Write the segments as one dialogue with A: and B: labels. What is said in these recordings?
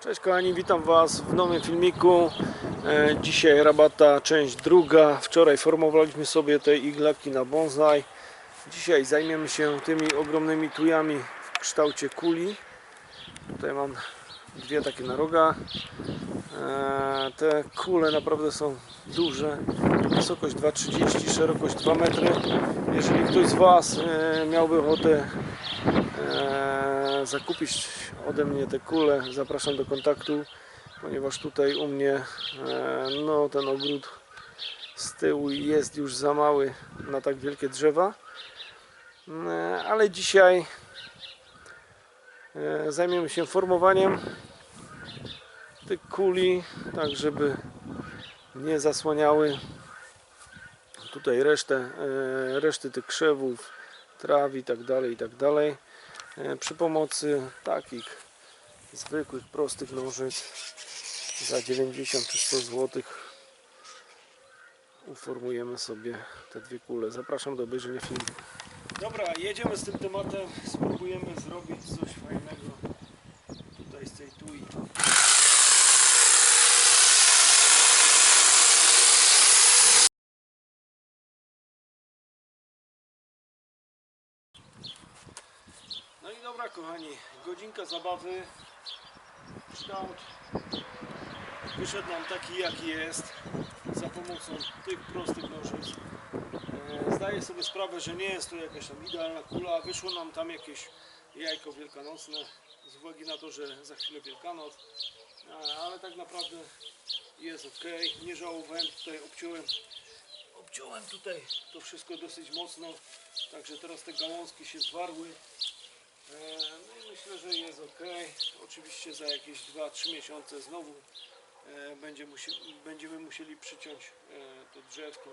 A: Cześć kochani, witam Was w nowym filmiku. E, Dzisiaj rabata, część druga. Wczoraj formowaliśmy sobie te iglaki na bonsai. Dzisiaj zajmiemy się tymi ogromnymi tujami w kształcie kuli. Tutaj mam dwie takie na roga. E, Te kule naprawdę są duże. Wysokość 2,30, szerokość 2 metry. Jeżeli ktoś z Was e, miałby ochotę e, zakupić ode mnie te kule, zapraszam do kontaktu, ponieważ tutaj u mnie no, ten ogród z tyłu jest już za mały na tak wielkie drzewa. Ale dzisiaj zajmiemy się formowaniem tych kuli, tak żeby nie zasłaniały tutaj resztę, e, reszty tych krzewów, traw i tak dalej, i tak dalej. E, Przy pomocy takich zwykłych, prostych nożyc za 90 czy 100 zł uformujemy sobie te dwie kule. Zapraszam do obejrzenia filmu. Dobra, jedziemy z tym tematem. Spróbujemy zrobić coś fajnego tutaj z tej tui. No i dobra kochani, godzinka zabawy. Kształt wyszedł nam taki jaki jest za pomocą tych prostych nożyc. E, Zdaję sobie sprawę, że nie jest to jakaś tam idealna kula. Wyszło nam tam jakieś jajko wielkanocne z uwagi na to, że za chwilę Wielkanoc. E, Ale tak naprawdę jest ok. Nie żałowałem, tutaj obciąłem obciąłem tutaj to wszystko dosyć mocno. Także teraz te gałązki się zwarły. Myślę, że jest ok. Oczywiście za jakieś 2-3 miesiące znowu e, będziemy musieli przyciąć e, to drzewko,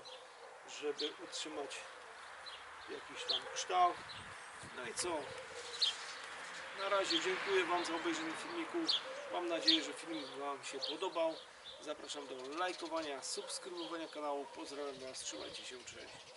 A: żeby utrzymać jakiś tam kształt. No i co? Na razie dziękuję Wam za obejrzenie filmiku. Mam nadzieję, że filmik Wam się podobał. Zapraszam do lajkowania, subskrybowania kanału. Pozdrawiam Was, trzymajcie się, cześć.